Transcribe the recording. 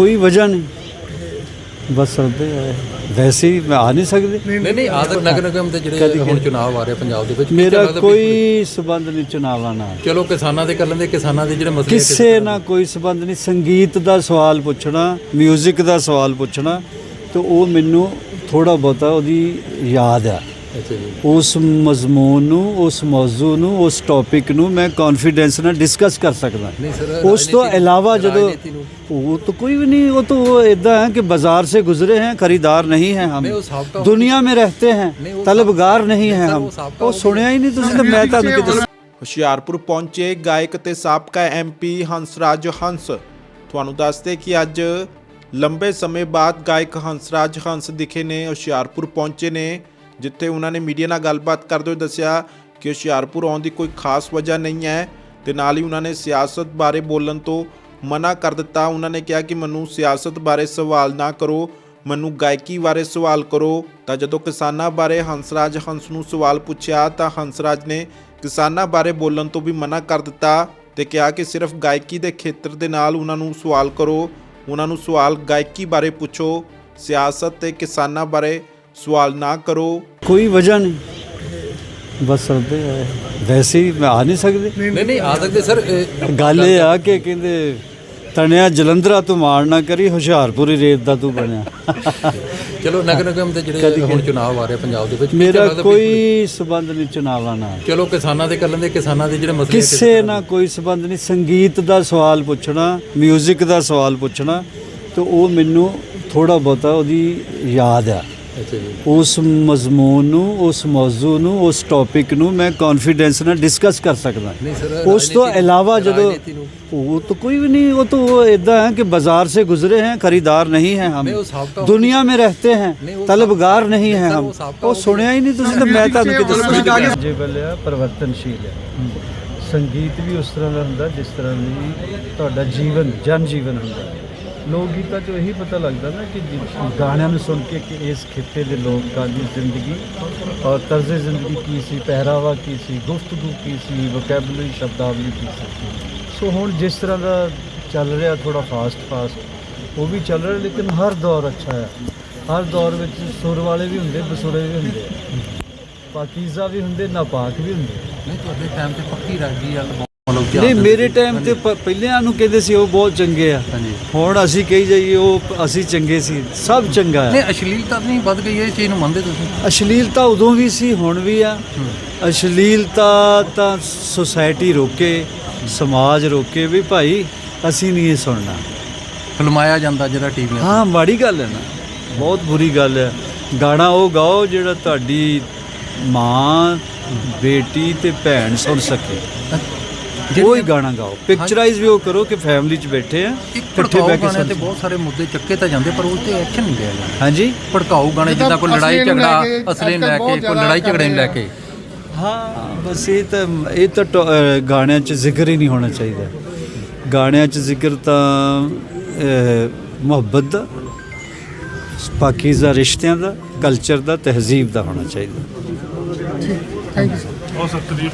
ਕੋਈ ਵਜ੍ਹਾ ਨਹੀਂ। ਬਸ ਚੱਲਦੇ ਆ ਵੈਸੇ ਹੀ ਮੈਂ ਆ ਨਹੀਂ ਸਕਦੇ। ਨਹੀਂ ਨਹੀਂ ਆਦਰ ਨਗਰ ਨਿਗਮ ਦੇ ਜਿਹੜੇ ਹੁਣ ਚੁਣਾਵ ਆ ਰਹੇ ਪੰਜਾਬ ਦੇ ਵਿੱਚ ਮੇਰਾ ਕੋਈ ਸਬੰਧ ਨਹੀਂ ਚੁਣਾਵਾਂ ਨਾਲ। ਚਲੋ ਕਿਸਾਨਾਂ ਦੇ ਕਰ ਲੈਂਦੇ ਕਿਸਾਨਾਂ ਦੇ ਜਿਹੜੇ ਮਸਲੇ ਕਿਸੇ ਨਾਲ ਕੋਈ ਸਬੰਧ ਨਹੀਂ। ਸੰਗੀਤ ਦਾ ਸਵਾਲ ਪੁੱਛਣਾ 뮤직 ਦਾ ਸਵਾਲ ਪੁੱਛਣਾ ਤੇ ਉਹ ਮੈਨੂੰ ਥੋੜਾ ਬਹੁਤਾ ਉਹਦੀ ਯਾਦ ਆ। ਉਸ ਮਜ਼ਮੂਨ ਨੂੰ ਉਸ ਮੌਜੂ ਨੂੰ ਉਸ ਟੌਪਿਕ ਨੂੰ ਮੈਂ ਕੌਨਫੀਡੈਂਸ ਨਾਲ ਡਿਸਕਸ ਕਰ ਸਕਦਾ ਨਹੀਂ ਸਰ ਉਸ ਤੋਂ ਇਲਾਵਾ ਜਦੋਂ ਰਾਜਨੀਤੀ ਨੂੰ- वो तो कोई भी नहीं वो तो वो इदा है कि बाजार से गुजरे हैं खरीदार नहीं है हम नहीं, वो साबका- दुनिया में रहते हैं नहीं, वो तलबगार नहीं है सर, हम वो साबका वो हो सुनिया ही नहीं तुझे तो मैं ਤੁਹਾਨੂੰ ਕੀ ਦੱਸਾਂ ਹੁਸ਼ਿਆਰਪੁਰ ਪਹੁੰਚੇ ਗਾਇਕ ਤੇ ਸਾਬਕਾ ਐਮਪੀ ਹੰਸਰਾਜ ਹੰਸ ਤੁਹਾਨੂੰ ਦੱਸਦੇ ਕਿ ਅੱਜ ਲੰਬੇ ਸਮੇਂ ਬਾਅਦ ਗਾਇਕ ਹੰਸਰਾਜ ਹੰਸ ਦਿਖੇ ਨੇ ਹੁਸ਼ਿਆਰਪੁਰ ਪਹੁੰਚੇ ਨੇ ਜਿੱਥੇ ਉਹਨਾਂ ਨੇ ਮੀਡੀਆ ਨਾਲ ਗੱਲਬਾਤ ਕਰਦੇ ਹੋਏ ਦੱਸਿਆ ਕਿ ਹੁਸ਼ਿਆਰਪੁਰ ਆਉਣ ਦੀ ਕੋਈ ਖਾਸ ਵਜ੍ਹਾ ਨਹੀਂ ਹੈ ਤੇ ਨਾਲ ਹੀ ਉਹਨਾਂ ਨੇ ਸਿਆਸਤ ਬਾਰੇ ਬੋਲਣ ਤੋਂ ਮਨਾ ਕਰ ਦਿੱਤਾ। ਉਹਨਾਂ ਨੇ ਕਿਹਾ ਕਿ ਮੈਨੂੰ ਸਿਆਸਤ ਬਾਰੇ ਸਵਾਲ ਨਾ ਕਰੋ, ਮੈਨੂੰ ਗਾਇਕੀ ਬਾਰੇ ਸਵਾਲ ਕਰੋ। ਤਾਂ ਜਦੋਂ ਕਿਸਾਨਾਂ ਬਾਰੇ ਹੰਸਰਾਜ ਹੰਸ ਨੂੰ ਸਵਾਲ ਪੁੱਛਿਆ ਤਾਂ ਹੰਸਰਾਜ ਨੇ ਕਿਸਾਨਾਂ ਬਾਰੇ ਬੋਲਣ ਤੋਂ ਵੀ ਮਨਾ ਕਰ ਦਿੱਤਾ ਤੇ ਕਿਹਾ ਕਿ ਸਿਰਫ ਗਾਇਕੀ ਦੇ ਖੇਤਰ ਦੇ ਨਾਲ ਉਹਨਾਂ ਨੂੰ ਸਵਾਲ ਕਰੋ, ਉਹਨਾਂ ਨੂੰ ਸਵਾਲ ਗਾਇਕੀ ਬਾਰੇ ਪੁੱਛੋ, ਸਿਆਸਤ ਤੇ ਕਿਸਾਨਾਂ ਬਾਰੇ ਸਵਾਲ ਨਾ ਕਰੋ। ਕੋਈ ਵਜ੍ਹਾ ਨਹੀਂ। ਬਸ ਆ ਵੈਸੇ ਹੀ ਮੈਂ ਆ ਨਹੀਂ ਸਕਦੇ। ਨਹੀਂ ਨਹੀਂ ਆ ਸਕਦੇ ਸਰ ਗੱਲ ਇਹ ਆ ਕਿ ਕਹਿੰਦੇ ਤਣਿਆ ਜਲੰਧਰਾ ਤੂੰ ਮਾਰ ਨਾ ਕਰੀ ਹੁਸ਼ਿਆਰਪੁਰੀ ਰੇਤ ਦਾ ਤੂੰ ਬਣਿਆ। ਚਲੋ ਨਗਰ ਨਿਗਮ ਦੇ ਜਿਹੜੇ ਹੁਣ ਚੁਣਾਵ ਆ ਰਹੇ ਪੰਜਾਬ ਦੇ ਵਿੱਚ ਮੇਰਾ ਕੋਈ ਸਬੰਧ ਨਹੀਂ ਚੁਣਾਵਾਂ ਨਾਲ। ਚਲੋ ਕਿਸਾਨਾਂ ਦੇ ਕਰ ਲੈਂਦੇ ਕਿਸਾਨਾਂ ਦੇ ਜਿਹੜੇ ਮਸਲੇ ਕਿਸੇ ਨਾਲ ਕੋਈ ਸਬੰਧ ਨਹੀਂ। ਸੰਗੀਤ ਦਾ ਸਵਾਲ ਪੁੱਛਣਾ 뮤직 ਦਾ ਸਵਾਲ ਪੁੱਛਣਾ ਤੇ ਉਹ ਮੈਨੂੰ ਥੋੜਾ ਬਹੁਤਾ ਉਹਦੀ ਯਾਦ ਆ। ਉਸ ਮਜ਼ਮੂਨ ਨੂੰ ਉਸ ਮੌਜੂ ਨੂੰ ਉਸ ਟੌਪਿਕ ਨੂੰ ਮੈਂ ਕੌਨਫੀਡੈਂਸ ਨਾਲ ਡਿਸਕਸ ਕਰ ਸਕਦਾ। ਉਸ ਤੋਂ ਇਲਾਵਾ ਜਦੋਂ ਉਹ ਤਾਂ ਕੋਈ ਵੀ ਨਹੀਂ ਉਹ ਤਾਂ ਇਦਾਂ ਹੈ ਕਿ ਬਾਜ਼ਾਰ ਸੇ ਗੁਜ਼ਰੇ ਹੈ ਖਰੀਦਾਰ ਨਹੀਂ ਹੈ ਹਮ। ਦੁਨੀਆ ਮੇ ਰਹਤੇ ਹੈ ਤਲਬਗਾਰ ਨਹੀਂ ਹੈ ਹਮ। ਉਹ ਸੁਣਿਆ ਹੀ ਨਹੀਂ ਤੁਸੀਂ ਤਾਂ ਮੈਂ ਤੁਹਾਨੂੰ ਕਿ ਦੱਸ ਜੇ ਬੱਲਿਆ ਪਰਵਰਤਨਸ਼ੀਲ ਹੈ। ਸੰਗੀਤ ਵੀ ਉਸ ਤਰ੍ਹਾਂ ਦਾ ਹੁੰਦਾ ਜਿਸ ਤਰ੍ਹਾਂ ਦੀ ਤੁਹਾਡਾ ਜੀਵਨ ਜਨ ਜੀਵਨ ਹੁੰਦਾ। ਹੈ ਲੋਕ ਗੀਤਾਂ 'ਚੋਂ ਇਹੀ ਪਤਾ ਲੱਗਦਾ ਨਾ ਕਿ ਜਿ- ਗਾਣਿਆਂ ਨੂੰ ਸੁਣ ਕੇ ਕਿ ਇਸ ਖਿੱਤੇ ਦੇ ਲੋਕਾਂ ਦੀ ਜ਼ਿੰਦਗੀ ਔਰ ਤਰਜ਼ੇ ਜ਼ਿੰਦਗੀ ਕੀ ਸੀ, ਪਹਿਰਾਵਾ ਕੀ ਸੀ, ਗੁਫ਼ਤਗੂ ਕੀ ਸੀ ਵੋਕੈਬਲਰੀ ਸ਼ਬਦਾਵਲੀ ਕੀ ਸੀ। ਸੋ ਹੁਣ ਜਿਸ ਤਰ੍ਹਾਂ ਦਾ ਚੱਲ ਰਿਹਾ ਥੋੜਾ ਫਾਸਟ ਫਾਸਟ ਉਹ ਵੀ ਚੱਲ ਰਿਹਾ ਲੇਕਿਨ ਹਰ ਦੌਰ ਅੱਛਾ ਹੈ। ਹਰ ਦੌਰ ਵਿੱਚ ਸੁਰ ਵਾਲੇ ਵੀ ਹੁੰਦੇ, ਬਸੁਰੇ ਵੀ ਹੁੰਦੇ। ਪਾਕੀਜ਼ਾ ਵੀ ਹੁੰਦੇ, ਨਾਪਾਕ ਵੀ ਹੁੰਦੇ। ਨਹੀਂ, ਤੁਹਾਡੇ ਟਾਈਮ ਤੇ ਪੱਕੀ ਰਾਗੀ ਆ। ਮਤਲਬ ਨਹੀਂ ਮੇਰੇ। ਟਾਈਮ ਤੇ ਪ- ਪਹਿਲਿਆਂ ਨੂੰ ਕਹਿੰਦੇ ਸੀ ਉਹ ਬਹੁਤ ਚੰਗੇ ਆ। ਹਾਂਜੀ। ਹੁਣ ਅਸੀਂ ਕਹੀ ਜਾਈਏ ਉਹ ਅਸੀਂ ਚੰਗੇ ਸੀ। ਸਭ ਚੰਗਾ ਨਹੀਂ ਅਸ਼ਲੀਲਤਾ ਤਾਂ ਨਹੀਂ ਵੱਧ ਗਈ ਹੈ, ਇਹ ਚੀਜ਼ ਨੂੰ ਮੰਨਦੇ ਤੁਸੀਂ? ਅਸ਼ਲੀਲਤਾ ਉਦੋਂ ਵੀ ਸੀ ਹੁਣ ਵੀ ਆ। ਅਸ਼ਲੀਲਤਾ ਤਾਂ ਸੁਸਾਇਟੀ ਰੋਕੇ ਸਮਾਜ ਰੋਕੇ ਵੀ ਭਾਈ ਅਸੀਂ ਨਹੀਂ ਇਹ ਸੁਣਨਾ। ਫਿਲਮਾਇਆ ਜਾਂਦਾ ਜਿਹੜਾ ਟੀਵੀਆਂ ਹਾਂ ਮਾੜੀ ਗੱਲ ਹੈ ਨਾ। ਬਹੁਤ ਬੁਰੀ ਗੱਲ ਹੈ। ਗਾਣਾ ਉਹ ਗਾਓ ਜਿਹੜਾ ਤੁਹਾਡੀ ਮਾਂ ਬੇਟੀ ਤੇ ਭੈਣ ਸੁਣ ਸਕੇ। ਉਹ ਹੀ ਗਾਣਾ ਗਾਓ। ਪਿਕਚਰਾਈਜ਼ ਵੀ ਉਹ ਕਰੋ ਕਿ ਫੈਮਿਲੀ 'ਚ ਬੈਠੇ ਆ ਇੱਕ ਇਕੱਠੇ ਬਹਿ ਕੇ ਤੇ ਸੁਣ ਬਹੁਤ ਸਾਰੇ ਮੁੱਦੇ ਚੱਕੇ ਤਾਂ ਜਾਂਦੇ ਪਰ ਉਹ ਤੇ ਐਕਸ਼ਨ ਨਹੀਂ ਲਿਆ ਜਾਂਦਾ। ਹਾਂਜੀ। ਭੜਕਾਊ ਗਾਣੇ ਜਿੱਦਾਂ ਕੋਈ ਲੜਾਈ ਝਗੜਾ ਅਸਲੀ ਲੈ ਕੇ ਕੋਈ ਬਹੁਤ ਲੜਾਈ ਝਗੜੇ ਨੂੰ ਲੈ ਕੇ। ਹਾਂ ਬਸ ਇਹ ਤਾਂ ਇਹ ਤਾਂ ਗਾਣਿਆਂ 'ਚ ਜ਼ਿਕਰ ਹੀ ਨਹੀਂ ਹੋਣਾ ਚਾਹੀਦਾ। ਗਾਣਿਆਂ 'ਚ ਜ਼ਿਕਰ ਤਾਂ ਮੁਹੱਬਤ ਦਾ ਪਾਕੀਜ਼ਾ ਰਿਸ਼ਤਿਆਂ ਦਾ ਕਲਚਰ ਦਾ ਤਹਿਜ਼ੀਬ ਦਾ ਹੋਣਾ ਚਾਹੀਦਾ। Thank you